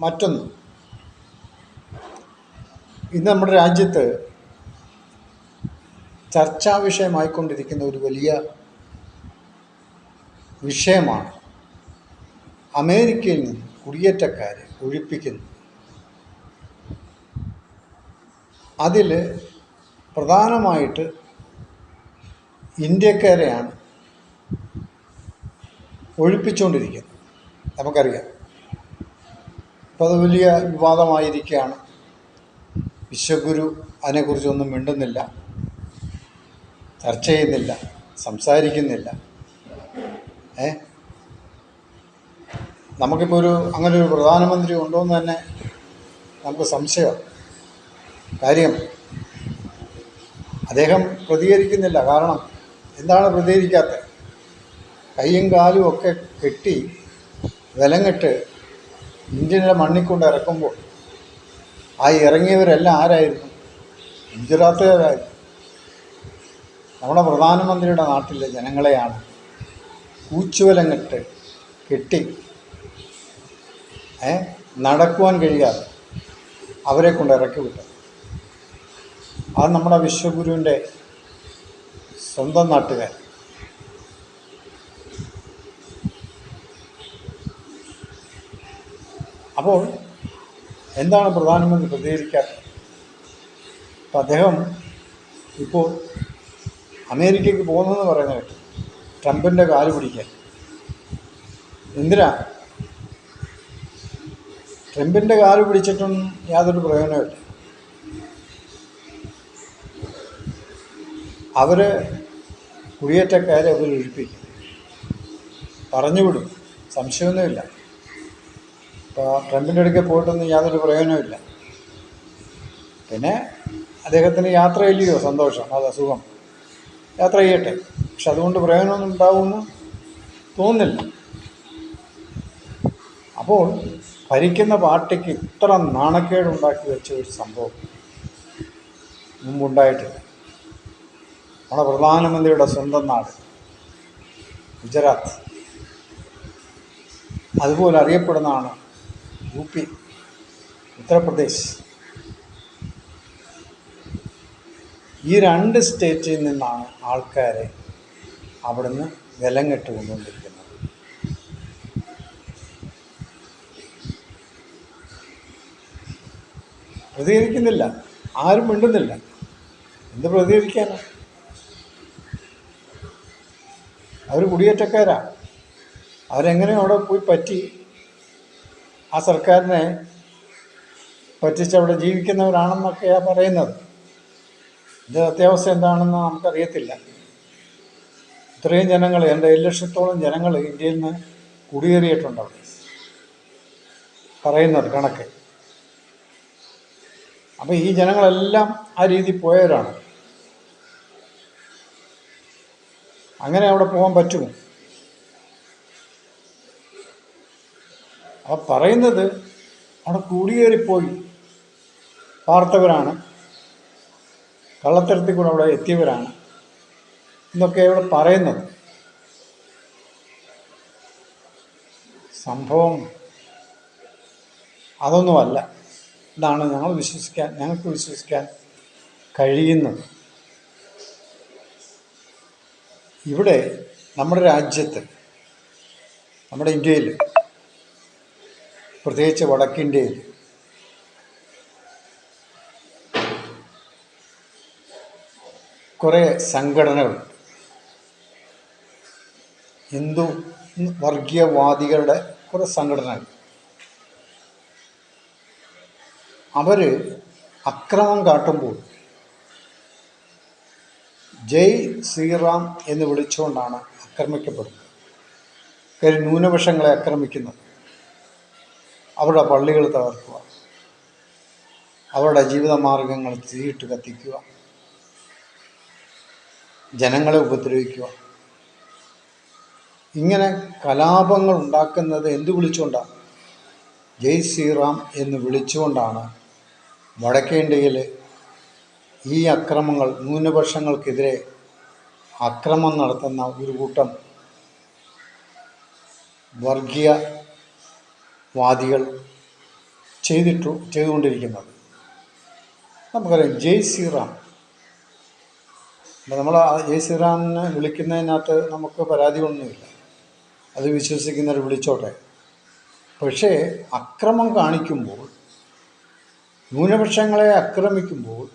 മറ്റൊന്ന്. ഇന്ന് നമ്മുടെ രാജ്യത്ത് ചർച്ചാ വിഷയമായിക്കൊണ്ടിരിക്കുന്ന ഒരു വലിയ വിഷയമാണ് അമേരിക്കയിൽ നിന്ന് കുടിയേറ്റക്കാരെ ഒഴിപ്പിക്കുന്നു അതിൽ പ്രധാനമായിട്ട് ഇന്ത്യക്കാരെയാണ് ഒഴിപ്പിച്ചുകൊണ്ടിരിക്കുന്നത്. നമുക്കറിയാം. അപ്പോൾ അത് വലിയ വിവാദമായിരിക്കുകയാണ്. വിശ്വഗുരു അതിനെക്കുറിച്ചൊന്നും മിണ്ടുന്നില്ല. ചർച്ച ചെയ്യുന്നില്ല. സംസാരിക്കുന്നില്ല. ഏ? നമുക്കിപ്പോൾ ഒരു അങ്ങനെ ഒരു പ്രധാനമന്ത്രി ഉണ്ടോ എന്ന് തന്നെ നമുക്ക് സംശയം. കാര്യം അദ്ദേഹം പ്രതികരിക്കുന്നില്ല. കാരണം എന്താണ് പ്രതികരിക്കാത്തത്? കൈയും കാലും ഒക്കെ കെട്ടി വിലങ്ങിട്ട് ഇന്ത്യയുടെ മണ്ണിൽ കൊണ്ട് ഇറക്കുമ്പോൾ ആ ഇറങ്ങിയവരെല്ലാം ആരായിരുന്നു? ഗുജറാത്തുകാരായിരുന്നു നമ്മുടെ പ്രധാനമന്ത്രിയുടെ നാട്ടിലെ ജനങ്ങളെയാണ്. കൂച്ചുവലങ്ങിട്ട് കെട്ടി ഏ നടക്കുവാൻ കഴിയാതെ അവരെ കൊണ്ട് ഇറക്കി വിട്ടത്. അത് നമ്മുടെ വിശ്വഗുരുവിന്റെ സ്വന്തം നാട്ടുകാർ. അപ്പോൾ എന്താണ് പ്രധാനമന്ത്രി പ്രതികരിക്കാത്തത് അപ്പം അദ്ദേഹം ഇപ്പോൾ അമേരിക്കയ്ക്ക് പോകുന്നതെന്ന് പറയുന്നത് ട്രംപിന്റെ കാൽ പിടിക്കാൻ. എന്തിനാ? ട്രംപിന്റെ കാൽ പിടിച്ചിട്ടും യാതൊരു പ്രയോജനമില്ല അവർ കുടിയേറ്റക്കാരെ അതിൽ ഒഴിപ്പിക്കും. പറഞ്ഞുവിടും. സംശയമൊന്നുമില്ല. ഇപ്പോൾ ട്രംപിന്റെ അടുക്കെ പോയിട്ടൊന്നും യാതൊരു പ്രയോജനമില്ല പിന്നെ അദ്ദേഹത്തിന് യാത്രയില്ലയോ? സന്തോഷം. അത് അസുഖം യാത്ര ചെയ്യട്ടെ. പക്ഷെ അതുകൊണ്ട് പ്രയോജനമൊന്നും ഉണ്ടാവുമെന്ന് തോന്നുന്നില്ല. അപ്പോൾ ഭരിക്കുന്ന പാർട്ടിക്ക് ഇത്ര നാണക്കേടുണ്ടാക്കി വെച്ച ഒരു സംഭവം മുമ്പുണ്ടായിട്ടില്ല. നമ്മുടെ പ്രധാനമന്ത്രിയുടെ സ്വന്തം നാട് ഗുജറാത്ത്. അതുപോലെ അറിയപ്പെടുന്നതാണ് യു പി ഉത്തർപ്രദേശ്. ഈ രണ്ട് സ്റ്റേറ്റിൽ നിന്നാണ് ആൾക്കാരെ അവിടുന്ന് വിലം കെട്ടുകൊണ്ടിരിക്കുന്നത് പ്രതികരിക്കുന്നില്ല. ആരും മിണ്ടുന്നില്ല. എന്ത് പ്രതികരിക്കാനാ? അവർ കുടിയേറ്റക്കാരാ. അവരെങ്ങനെ അവിടെ പോയി പറ്റി? ആ സർക്കാരിനെ പറ്റിച്ച് അവിടെ ജീവിക്കുന്നവരാണെന്നൊക്കെയാണ് പറയുന്നത്. ഇത് അത്യാവസ്ഥ എന്താണെന്ന് നമുക്കറിയത്തില്ല. ഇത്രയും ജനങ്ങൾ എന്റെ ഏഴ് ലക്ഷത്തോളം ജനങ്ങൾ ഇന്ത്യയിൽ നിന്ന് കുടിയേറിയിട്ടുണ്ട് അവിടെ. പറയുന്നത് കണക്ക്. അപ്പം ഈ ജനങ്ങളെല്ലാം ആ രീതി പോയവരാണ്. അങ്ങനെ അവിടെ പോകാൻ പറ്റുമോ? അപ്പം പറയുന്നത് അവിടെ കുടിയേറിപ്പോയി. പാർത്തവരാണ്. കള്ളത്തരത്തിൽ കൂടെ അവിടെ എത്തിയവരാണ്. എന്നൊക്കെ ഇവിടെ പറയുന്നത്. സംഭവം അതൊന്നുമല്ല. ഇതാണ് ഞങ്ങൾ വിശ്വസിക്കാൻ ഞങ്ങൾക്ക് വിശ്വസിക്കാൻ കഴിയുന്നത്. ഇവിടെ നമ്മുടെ രാജ്യത്ത് നമ്മുടെ ഇന്ത്യയിൽ പ്രത്യേകിച്ച് വടക്കിന്ത്യയിൽ. കുറേ സംഘടനകൾ. ഹിന്ദു വർഗീയവാദികളുടെ കുറേ സംഘടനകൾ. അവർ അക്രമം കാട്ടുമ്പോൾ ജയ് ശ്രീറാം എന്ന് വിളിച്ചുകൊണ്ടാണ് ആക്രമിക്കപ്പെടുന്നത്. ന്യൂനപക്ഷങ്ങളെ ആക്രമിക്കുന്നത്. അവരുടെ പള്ളികൾ തകർക്കുക. അവരുടെ ജീവിതമാർഗങ്ങൾ തീയിട്ട് കത്തിക്കുക. ജനങ്ങളെ ഉപദ്രവിക്കുക. ഇങ്ങനെ കലാപങ്ങൾ ഉണ്ടാക്കുന്നത് എന്തു വിളിച്ചുകൊണ്ടാണ് ജയ് ശ്രീറാം എന്ന് വിളിച്ചുകൊണ്ടാണ് വടക്കേ ഇന്ത്യയിൽ ഈ അക്രമങ്ങൾ ന്യൂനപക്ഷങ്ങൾക്കെതിരെ അക്രമം നടത്തുന്ന ഒരു കൂട്ടം വർഗീയ വാദികൾ ചെയ്തിട്ടു ചെയ്തുകൊണ്ടിരിക്കുന്നത്. നമുക്കറിയാം ജയ് ശ്രീറാം. നമ്മൾ ആ ജയ് ശ്രീറാമിനെ വിളിക്കുന്നതിനകത്ത് നമുക്ക് പരാതിയൊന്നുമില്ല അത് വിശ്വസിക്കുന്നവർ വിളിച്ചോട്ടെ. പക്ഷേ അക്രമം കാണിക്കുമ്പോൾ ന്യൂനപക്ഷങ്ങളെ ആക്രമിക്കുമ്പോൾ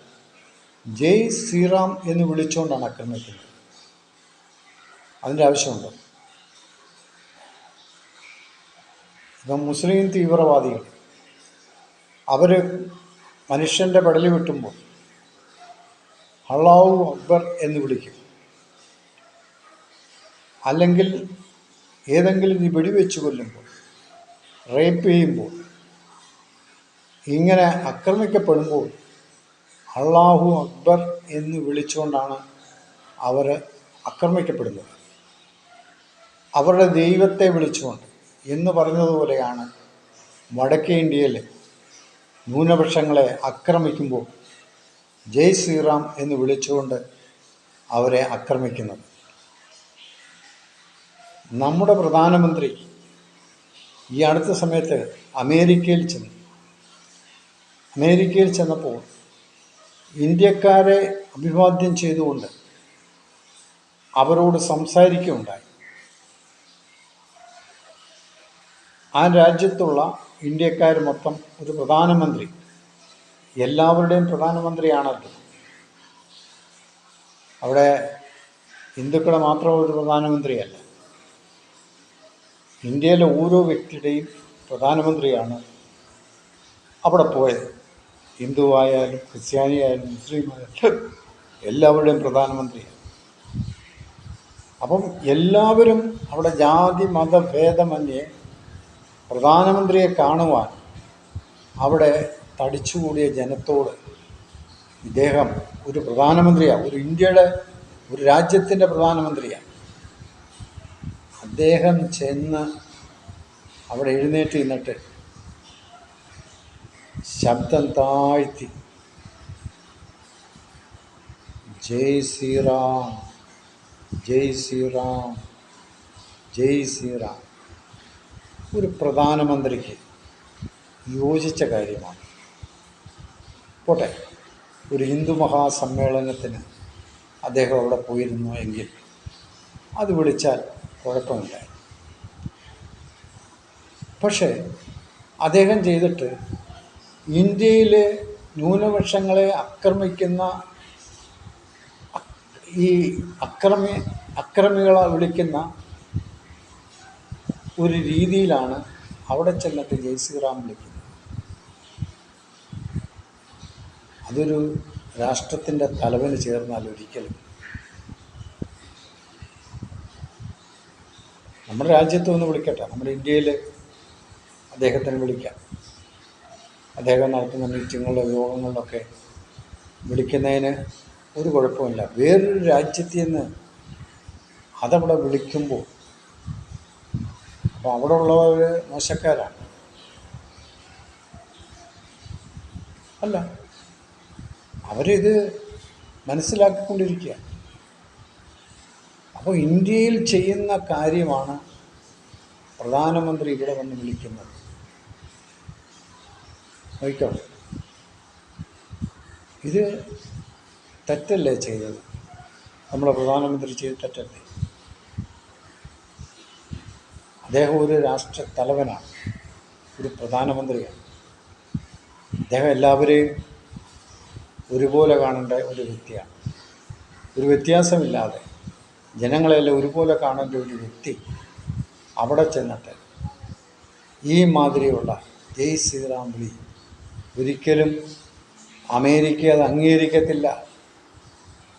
ജയ് ശ്രീറാം എന്ന് വിളിച്ചുകൊണ്ടാണ് ആക്രമിക്കുന്നത് അതിന്റെ ആവശ്യമുണ്ടോ? ഇപ്പം മുസ്ലിം തീവ്രവാദികൾ അവർ മനുഷ്യന്റെ പടലി വിട്ടുമ്പോൾ അള്ളാഹു അക്ബർ എന്ന് വിളിക്കും. അല്ലെങ്കിൽ ഏതെങ്കിലും വെടിവെച്ച് കൊല്ലുമ്പോൾ റേപ്പ് ചെയ്യുമ്പോൾ ഇങ്ങനെ ആക്രമിക്കപ്പെടുമ്പോൾ അള്ളാഹു അക്ബർ എന്ന് വിളിച്ചുകൊണ്ടാണ് അവർ ആക്രമിക്കപ്പെടുന്നത്. അവരുടെ ദൈവത്തെ വിളിച്ചുകൊണ്ട് എന്ന് പറഞ്ഞതുപോലെയാണ് വടക്കേ ഇന്ത്യയിൽ ന്യൂനപക്ഷങ്ങളെ ആക്രമിക്കുമ്പോൾ ജയ് ശ്രീറാം എന്ന് വിളിച്ചുകൊണ്ട് അവരെ ആക്രമിക്കുന്നത്. നമ്മുടെ പ്രധാനമന്ത്രി ഈ അടുത്ത സമയത്ത് അമേരിക്കയിൽ ചെന്നു. അമേരിക്കയിൽ ചെന്നപ്പോൾ ഇന്ത്യക്കാരെ അഭിവാദ്യം ചെയ്തുകൊണ്ട് അവരോട് സംസാരിക്കുകയുണ്ടായി. ആ രാജ്യത്തുള്ള ഇന്ത്യക്കാർ മൊത്തം ഒരു പ്രധാനമന്ത്രി. എല്ലാവരുടെയും പ്രധാനമന്ത്രിയാണല്ലോ അവിടെ ഹിന്ദുക്കളെ മാത്രം ഒരു പ്രധാനമന്ത്രിയല്ല. ഇന്ത്യയിലെ ഓരോ വ്യക്തിയുടെയും പ്രധാനമന്ത്രിയാണ് അവിടെ പോയത്. ഹിന്ദുവായാലും ക്രിസ്ത്യാനി ആയാലും മുസ്ലിം ആയാലും എല്ലാവരുടെയും പ്രധാനമന്ത്രിയാണ്. അപ്പം എല്ലാവരും അവിടെ ജാതി മതഭേദമന്യേ പ്രധാനമന്ത്രിയെ കാണുവാൻ അവിടെ തടിച്ചുകൂടിയ ജനത്തോട് ഇദ്ദേഹം ഒരു പ്രധാനമന്ത്രിയാണ് ഒരു ഇന്ത്യയുടെ ഒരു രാജ്യത്തിന്റെ പ്രധാനമന്ത്രിയാണ് അദ്ദേഹം ചെന്ന് അവിടെ എഴുന്നേറ്റ് നിന്നിട്ട് ശബ്ദം താഴ്ത്തി ജയ് ശ്രീറാം ജയ് ശ്രീറാം ജയ് ശ്രീറാം. ഒരു പ്രധാനമന്ത്രിക്ക് യോജിച്ച കാര്യമാണ്. പോട്ടെ ഒരു ഹിന്ദു മഹാസമ്മേളനത്തിന് അദ്ദേഹം അവിടെ പോയിരുന്നു എങ്കിൽ അത് വിളിച്ചാൽ കുഴപ്പമില്ല. പക്ഷേ അദ്ദേഹം ചെയ്തിട്ട് ഇന്ത്യയിലെ ന്യൂനപക്ഷങ്ങളെ ആക്രമിക്കുന്ന ഈ അക്രമി അക്രമികളെ വിളിക്കുന്ന ഒരു രീതിയിലാണ് അവിടെ ചെന്നിട്ട് ജയ്സിറാം വിളിക്കുന്നത്. അതൊരു രാഷ്ട്രത്തിന്റെ തലവന് ചേർന്നാൽ ഒരിക്കലും നമ്മുടെ രാജ്യത്ത് ഒന്ന് വിളിക്കട്ടെ. നമ്മുടെ ഇന്ത്യയിൽ അദ്ദേഹത്തിന് വിളിക്കാം. അദ്ദേഹം നടത്തുന്ന മീറ്റിങ്ങുകളിലോ യോഗങ്ങളിലൊക്കെ വിളിക്കുന്നതിന് ഒരു കുഴപ്പമില്ല. വേറൊരു രാജ്യത്തിൽ നിന്ന് അതവിടെ വിളിക്കുമ്പോൾ അപ്പോൾ അവിടെ ഉള്ളവർ മോശക്കാരാണ്. അല്ല അവരിത് മനസ്സിലാക്കിക്കൊണ്ടിരിക്കുക അപ്പോൾ ഇന്ത്യയിൽ ചെയ്യുന്ന കാര്യമാണ് പ്രധാനമന്ത്രി ഇവിടെ വന്ന് വിളിക്കുന്നത്. നോക്കോ. ഇത് തെറ്റല്ലേ ചെയ്തത്? നമ്മുടെ പ്രധാനമന്ത്രി ചെയ്ത് തെറ്റല്ലേ? അദ്ദേഹം ഒരു രാഷ്ട്ര തലവനാണ്. ഒരു പ്രധാനമന്ത്രിയാണ്. അദ്ദേഹം എല്ലാവരെയും ഒരുപോലെ കാണേണ്ട ഒരു വ്യക്തിയാണ്. ഒരു വ്യത്യാസമില്ലാതെ ജനങ്ങളെല്ലാം ഒരുപോലെ കാണേണ്ട ഒരു വ്യക്തി അവിടെ ചെന്നിട്ട് ഈ മാതിരിയുള്ള ജയ് ശ്രീറാം വിളി ഒരിക്കലും അമേരിക്ക അത് അംഗീകരിക്കത്തില്ല.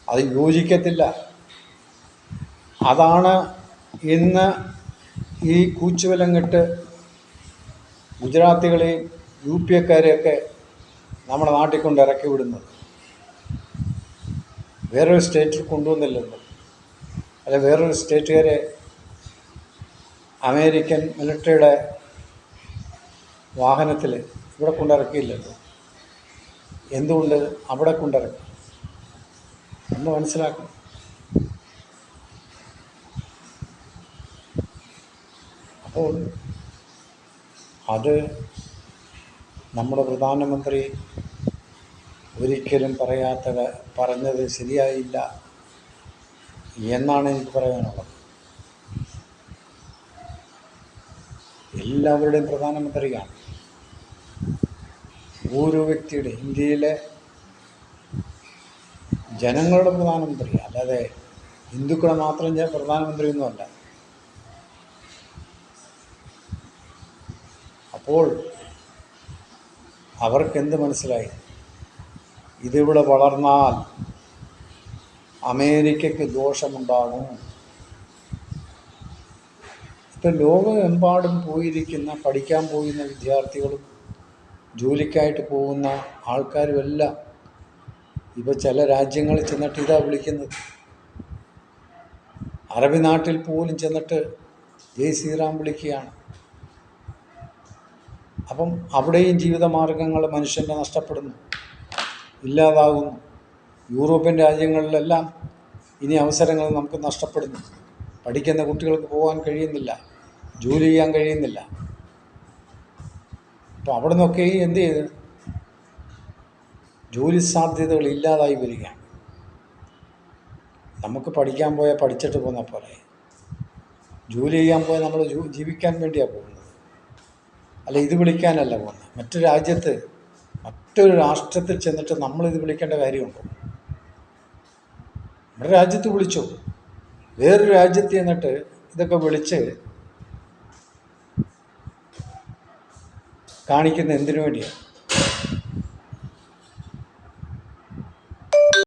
അത് യോജിക്കത്തില്ല. അതാണ് ഇന്ന് ഈ കൂച്ചുവലം കെട്ട് ഗുജറാത്തികളെയും യു പി എക്കാരെയൊക്കെ നമ്മുടെ നാട്ടിൽ കൊണ്ട് ഇറക്കി വിടുന്നത്. വേറൊരു സ്റ്റേറ്റിൽ കൊണ്ടുവന്നില്ലെന്ന് അല്ല വേറൊരു സ്റ്റേറ്റുകാരെ അമേരിക്കൻ മിലിറ്ററിയുടെ വാഹനത്തിൽ ഇവിടെ കൊണ്ടിറക്കിയില്ലല്ലോ എന്തുകൊണ്ട് അവിടെ കൊണ്ടിറക്കി എന്ന് മനസ്സിലാക്കണം. അപ്പോൾ അത് നമ്മുടെ പ്രധാനമന്ത്രി ഒരിക്കലും പറയാത്ത പറഞ്ഞത് ശരിയായില്ല എന്നാണ് എനിക്ക് പറയാനുള്ളത്. എല്ലാവരുടെയും പ്രധാനമന്ത്രിയാണ്. ഓരോ വ്യക്തിയുടെ ഇന്ത്യയിലെ ജനങ്ങളുടെ പ്രധാനമന്ത്രി അല്ലാതെ ഹിന്ദുക്കളെ മാത്രം ഞാൻ പ്രധാനമന്ത്രിയൊന്നുമല്ല. അപ്പോൾ അവർക്കെന്ത് മനസ്സിലായി? ഇതിവിടെ വളർന്നാൽ അമേരിക്കയ്ക്ക് ദോഷമുണ്ടാകും. ഇപ്പം ലോകമെമ്പാടും പോയിരിക്കുന്ന പഠിക്കാൻ പോകുന്ന വിദ്യാർത്ഥികളും ജോലിക്കായിട്ട് പോകുന്ന ആൾക്കാരുമെല്ലാം ഇപ്പോൾ ചില രാജ്യങ്ങളിൽ ചെന്നിട്ട് ഇതാ വിളിക്കുന്നത്. അറബി നാട്ടിൽ പോലും ചെന്നിട്ട് ജയ് ശ്രീറാം വിളിക്കുകയാണ്. അപ്പം അവിടെയും ജീവിതമാർഗങ്ങൾ മനുഷ്യന്റെ നഷ്ടപ്പെടുന്നു ഇല്ലാതാകുന്നു. യൂറോപ്യൻ രാജ്യങ്ങളിലെല്ലാം ഇനി അവസരങ്ങൾ നമുക്ക് നഷ്ടപ്പെടുന്നു. പഠിക്കുന്ന കുട്ടികൾക്ക് പോകാൻ കഴിയുന്നില്ല ജോലി ചെയ്യാൻ കഴിയുന്നില്ല. അപ്പോൾ അവിടെ നിന്നൊക്കെ എന്ത് ചെയ്ത്? ജോലി സാധ്യതകൾ ഇല്ലാതായി വരികയാണ്. നമുക്ക് പഠിക്കാൻ പോയാൽ പഠിച്ചിട്ട് പോകുന്ന പോലെ ജോലി ചെയ്യാൻ പോയാൽ നമ്മൾ ജീവിക്കാൻ വേണ്ടിയാണ് പോകുന്നത്. അല്ല ഇത് വിളിക്കാനല്ല പോകുന്നത്. മറ്റു രാജ്യത്ത് മറ്റൊരു രാഷ്ട്രത്തിൽ ചെന്നിട്ട് നമ്മൾ നമ്മളിത് വിളിക്കേണ്ട കാര്യമുണ്ടോ? നമ്മുടെ രാജ്യത്ത് വിളിച്ചു? വേറൊരു രാജ്യത്ത് ചെന്നിട്ട് ഇതൊക്കെ വിളിച്ച് കാണിക്കുന്ന എന്തിനു വേണ്ടിയാണ്